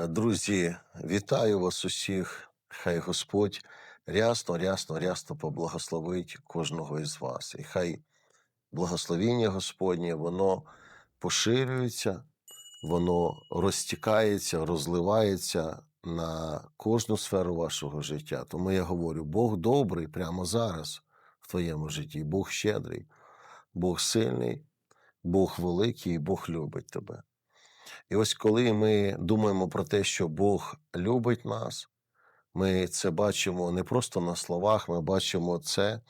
Е, Друзі, вітаю вас усіх. Хай Господь рясно, рясно, рясно поблагословить кожного із вас. І хай благословіння Господнє, воно поширюється, воно розтікається, розливається на кожну сферу вашого життя. Тому я говорю: Бог добрий прямо зараз в твоєму житті, Бог щедрий, Бог сильний, Бог великий, Бог любить тебе. І ось коли ми думаємо про те, що Бог любить нас, ми це бачимо не просто на словах, ми бачимо це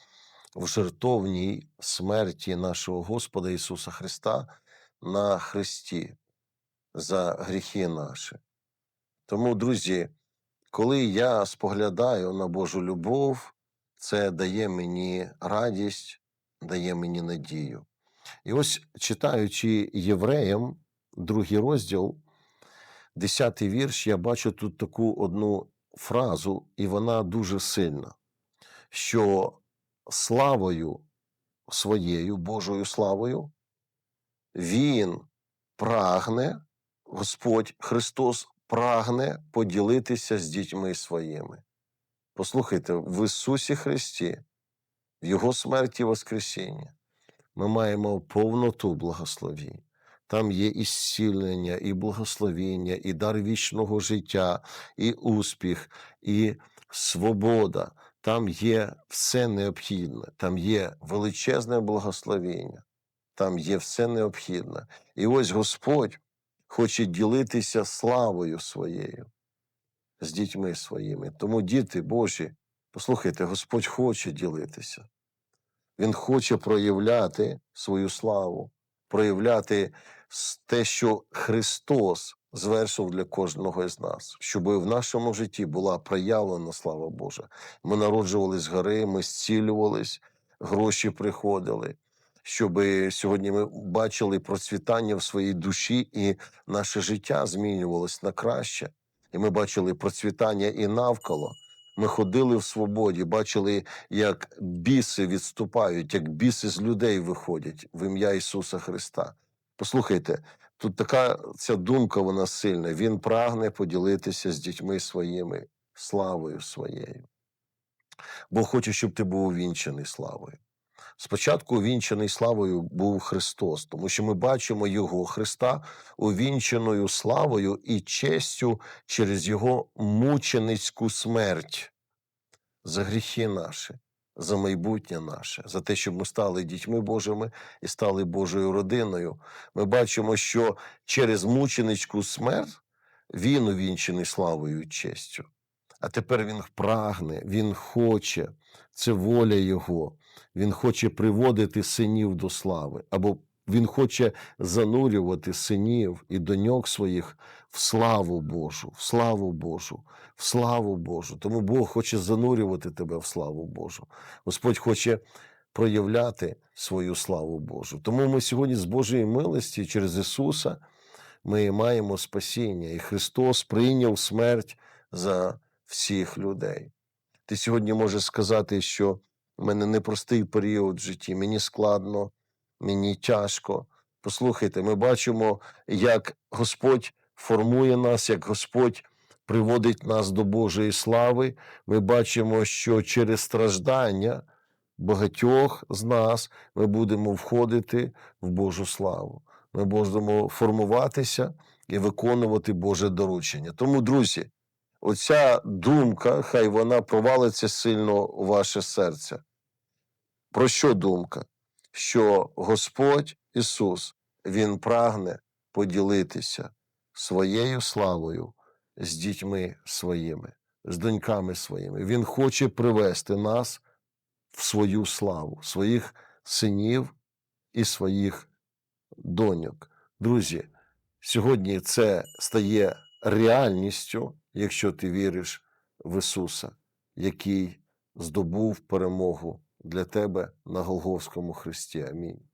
в жертовній смерті нашого Господа Ісуса Христа на Христі за гріхи наші. Тому, друзі, коли я споглядаю на Божу любов, це дає мені радість, дає мені надію. І ось читаючи євреям, другий розділ, десятий вірш, я бачу тут таку одну фразу, і вона дуже сильна, що славою своєю, Божою славою, Він прагне, Господь Христос прагне поділитися з дітьми своїми. Послухайте, в Ісусі Христі, в Його смерті і Воскресіння, ми маємо повноту благословінь. Там є і зцілення, і благословіння, і дар вічного життя, і успіх, і свобода. Там є все необхідне, там є величезне благословіння, там є все необхідне. І ось Господь хоче ділитися славою своєю з дітьми своїми. Тому, діти Божі, послухайте, Господь хоче ділитися. Він хоче проявляти свою славу, проявляти те, що Христос звершив для кожного з нас, щоб в нашому житті була проявлена слава Божа. Ми народжувались з гори, ми зцілювались, гроші приходили. Щоб сьогодні ми бачили процвітання в своїй душі, і наше життя змінювалось на краще. І ми бачили процвітання і навколо. Ми ходили в свободі, бачили, як біси відступають, як біси з людей виходять в ім'я Ісуса Христа. Послухайте, тут така ця думка, вона сильна. Він прагне поділитися з дітьми своїми славою своєю. Бог хоче, щоб ти був увінчений славою. Спочатку увінчений славою був Христос, тому що ми бачимо Його Христа увінченою славою і честю через Його мученицьку смерть за гріхи наші, за майбутнє наше, за те, щоб ми стали дітьми Божими і стали Божою родиною. Ми бачимо, що через мученицьку смерть він увінчений славою і честю. А тепер він прагне, він хоче, це воля Його. Він хоче приводити синів до слави, або він хоче занурювати синів і доньок своїх в славу Божу, в славу Божу, в славу Божу. Тому Бог хоче занурювати тебе в славу Божу. Господь хоче проявляти свою славу Божу. Тому ми сьогодні з Божої милості через Ісуса ми маємо спасіння, і Христос прийняв смерть за всіх людей. Ти сьогодні можеш сказати, що в мене непростий період в житті, мені складно, мені тяжко. Послухайте, ми бачимо, як Господь формує нас, як Господь приводить нас до Божої слави. Ми бачимо, що через страждання багатьох з нас ми будемо входити в Божу славу. Ми будемо формуватися і виконувати Боже доручення. Тому, друзі, оця думка, хай вона провалиться сильно у ваше серце. Про що думка? Що Господь Ісус, Він прагне поділитися своєю славою з дітьми своїми, з доньками своїми. Він хоче привести нас в свою славу, своїх синів і своїх доньок. Друзі, сьогодні це стає реальністю, якщо ти віриш в Ісуса, який здобув перемогу для тебе на Голговському Христі. Амінь.